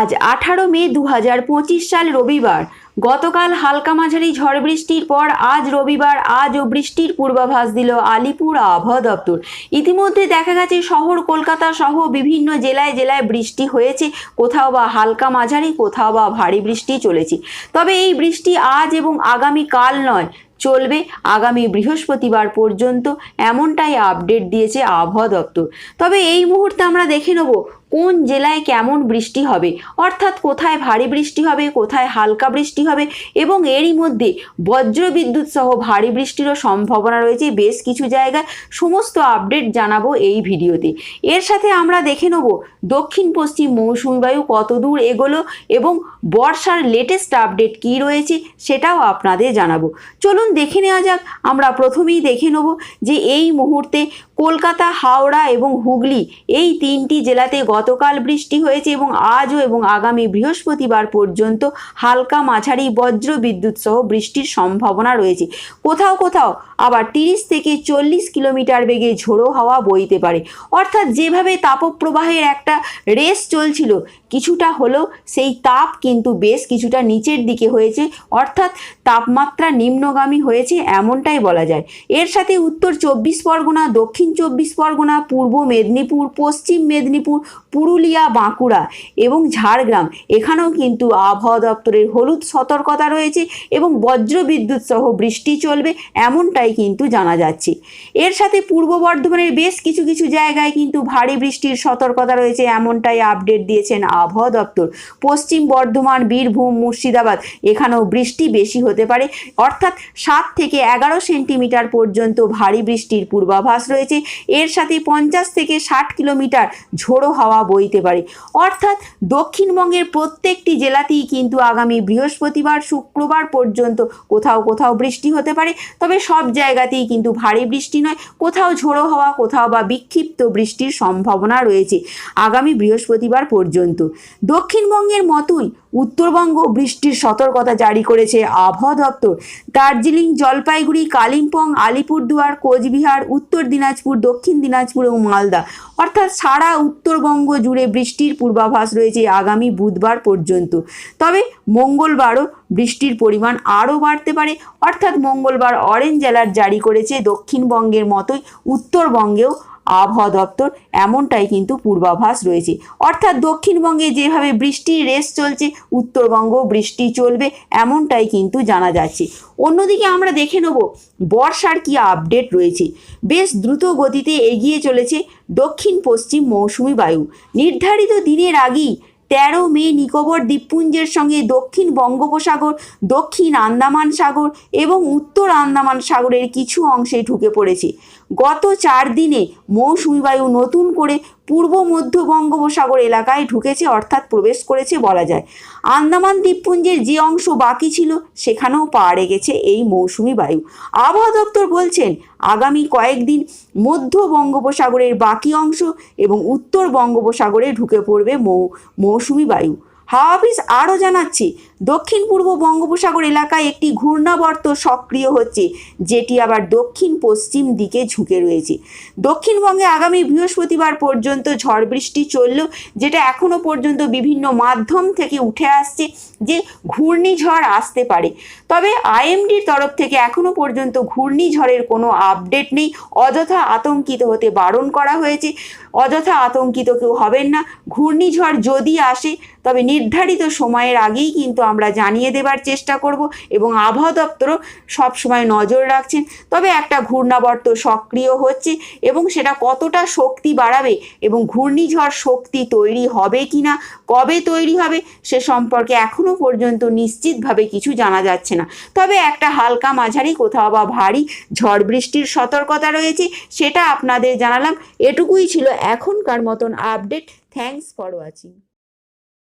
আজ আঠারো মে দু হাজার পঁচিশ সাল রবিবার। গতকাল হালকা মাঝারি ঝড় বৃষ্টির পর আজ রবিবার আজও বৃষ্টির পূর্বাভাস দিল আলিপুর আবহাওয়া দপ্তর। ইতিমধ্যে দেখা গেছে, শহর, কলকাতা সহ বিভিন্ন জেলায় জেলায় বৃষ্টি হয়েছে। কোথাও বা হালকা মাঝারি, কোথাও বা ভারী বৃষ্টি চলেছে। তবে এই বৃষ্টি আজ এবং আগামী কাল নয় চলবে আগামী বৃহস্পতিবার পর্যন্ত। এমনটাই আপডেট দিয়েছে আবহাওয়া দপ্তর। তবে এই মুহূর্তে আমরা দেখে নেব কোন জেলায় কেমন বৃষ্টি হবে। অর্থাৎ কোথায় ভারী বৃষ্টি হবে, কোথায় হালকা বৃষ্টি হবে এবং এরই মধ্যে বজ্র বিদ্যুৎ সহ ভারী বৃষ্টিরও সম্ভাবনা রয়েছে। বেশ কিছু জায়গায় সমস্ত আপডেট জানাব এই ভিডিওতে। এর সাথে আমরা দেখে নেব দক্ষিণ পশ্চিম মৌসুমী বায়ু কত দূর এগোলো এবং বর্ষার লেটেস্ট আপডেট কী রয়েছে সেটাও আপনাদের জানাব। চলুন দেখে নেওয়া যাক, আমরা প্রথমেই দেখে নেব যে এই মুহূর্তে কলকাতা, হাওড়া এবং হুগলি এই তিনটি জেলাতে গতকাল বৃষ্টি হয়েছে এবং আজও এবং আগামী বৃহস্পতিবার পর্যন্ত হালকা মাঝারি বজ্র বিদ্যুৎ সহ বৃষ্টির সম্ভাবনা রয়েছে। কোথাও কোথাও আবার তিরিশ থেকে চল্লিশ কিলোমিটার বেগে ঝোড়ো হাওয়া বইতে পারে। অর্থাৎ যেভাবে তাপপ্রবাহের একটা রেস চলছিল, কিছুটা হলেও সেই তাপ কিন্তু বেশ কিছুটা নিচের দিকে হয়েছে। অর্থাৎ তাপমাত্রা নিম্নগামী হয়েছে এমনটাই বলা যায়। এর সাথে উত্তর চব্বিশ পরগনা, দক্ষিণ চব্বিশ পরগনা, পূর্ব মেদিনীপুর, পশ্চিম মেদিনীপুর, পুরুলিয়া, বাঁকুড়া এবং ঝাড়গ্রাম। এখানেও কিন্তু আবহাওয়া দপ্তরের হলুদ সতর্কতা রয়েছে এবং বজ্র বিদ্যুৎ সহ বৃষ্টি চলবে এমনটাই কিন্তু জানা যাচ্ছে। এর সাথে পূর্ব বর্ধমানের বেশ কিছু কিছু জায়গায় কিন্তু ভারী বৃষ্টির সতর্কতা রয়েছে এমনটাই আপডেট দিয়েছেন আবহাওয়া দপ্তর। পশ্চিম বর্ধমান, বীরভূম, মুর্শিদাবাদ এখানেও বৃষ্টি বেশি হতে পারে। অর্থাৎ সাত থেকে এগারো সেন্টিমিটার পর্যন্ত ভারী বৃষ্টির পূর্বাভাস রয়েছে। এর সাথে পঞ্চাশ থেকে ষাট কিলোমিটার ঝোড়ো হাওয়া বইতে পারে। অর্থাৎ দক্ষিণবঙ্গের প্রত্যেকটি জেলাতেই কিন্তু আগামী বৃহস্পতিবার, শুক্রবার পর্যন্ত কোথাও কোথাও বৃষ্টি হতে পারে। তবে সব জায়গাতেই কিন্তু ভারী বৃষ্টি নয়, কোথাও ঝোড়ো হাওয়া, কোথাও বা বিক্ষিপ্ত বৃষ্টির সম্ভাবনা রয়েছে আগামী বৃহস্পতিবার পর্যন্ত। দক্ষিণবঙ্গের মতোই উত্তরবঙ্গ বৃষ্টির সতর্কতা জারি করেছে আবহাওয়া দপ্তর। দার্জিলিং জলপাইগুড়ি, কালিম্পং, আলিপুরদুয়ার, কোচবিহার, উত্তর দিনাজপুর, দক্ষিণ দিনাজপুর এবং মালদা। অর্থাৎ সারা উত্তরবঙ্গ জুড়ে বৃষ্টির পূর্বাভাস রয়েছে আগামী বুধবার পর্যন্ত। তবে মঙ্গলবারও বৃষ্টির পরিমাণ আরও বাড়তে পারে। অর্থাৎ মঙ্গলবার অরেঞ্জ অ্যালার্ট জারি করেছে দক্ষিণবঙ্গের মতোই উত্তরবঙ্গেও আবহাওয়া দপ্তর এমনটাই কিন্তু পূর্বাভাস রয়েছে। অর্থাৎ দক্ষিণবঙ্গে যেভাবে বৃষ্টির রেস চলছে উত্তরবঙ্গ বৃষ্টি চলবে এমনটাই কিন্তু জানা যাচ্ছে। অন্যদিকে আমরা দেখে নেব, বর্ষার কি আপডেট রয়েছে। বেশ দ্রুত গতিতে এগিয়ে চলেছে দক্ষিণ পশ্চিম মৌসুমি বায়ু। নির্ধারিত দিনের আগেই তেরো মে নিকোবর দ্বীপপুঞ্জের সঙ্গে দক্ষিণ বঙ্গোপসাগর, দক্ষিণ আন্দামান সাগর এবং উত্তর আন্দামান সাগরের কিছু অংশে ঢুকে পড়েছে। গত চার দিনে মৌসুমি বায়ু নতুন করে পূর্ব মধ্য বঙ্গোপসাগর এলাকায় ঢুকেছে, অর্থাৎ প্রবেশ করেছে বলা যায়। আন্দামান দ্বীপপুঞ্জের যে অংশ বাকি ছিল, সেখানেও পা রেগেছে এই মৌসুমি বায়ু। আবহাওয়া দপ্তর বলছেন, আগামী কয়েকদিন মধ্য বঙ্গোপসাগরের বাকি অংশ এবং উত্তর বঙ্গোপসাগরে ঢুকে পড়বে মৌ, মৌসুমি বায়ু। হাওয়া অফিস আরও জানাচ্ছে দক্ষিণ পূর্ব বঙ্গোপসাগর এলাকায় একটি ঘূর্ণাবর্ত সক্রিয় হচ্ছে, যেটি আবার দক্ষিণ পশ্চিম দিকে ঝুঁকে রয়েছে। দক্ষিণবঙ্গে আগামী বৃহস্পতিবার পর্যন্ত ঝড় বৃষ্টি চললেও, যেটা এখনও পর্যন্ত বিভিন্ন মাধ্যম থেকে উঠে আসছে যে ঘূর্ণিঝড় আসতে পারে। তবে আইএমডির তরফ থেকে এখনও পর্যন্ত ঘূর্ণিঝড়ের কোনো আপডেট নেই। অযথা আতঙ্কিত হতে বারণ করা হয়েছে। অযথা আতঙ্কিত কেউ হবেন না। ঘূর্ণিঝড় যদি আসে, তবে নির্ধারিত সময়ের আগেই কিন্তু আমরা জানিয়ে দেবার চেষ্টা করব এবং আবহাওয়া দপ্তরও সবসময় নজর রাখছেন। তবে একটা ঘূর্ণাবর্ত সক্রিয় হচ্ছে এবং সেটা কতটা শক্তি বাড়াবে এবং ঘূর্ণিঝড় শক্তি তৈরি হবে কি না কবে তৈরি হবে সে সম্পর্কে এখনও পর্যন্ত নিশ্চিতভাবে কিছু জানা যাচ্ছে না। তবে একটা হালকা মাঝারি, কোথাও বা ভারী ঝড় বৃষ্টির সতর্কতা রয়েছে, সেটা আপনাদের জানালাম। এটুকুই ছিল এখনকার মতন আপডেট। Thanks for watching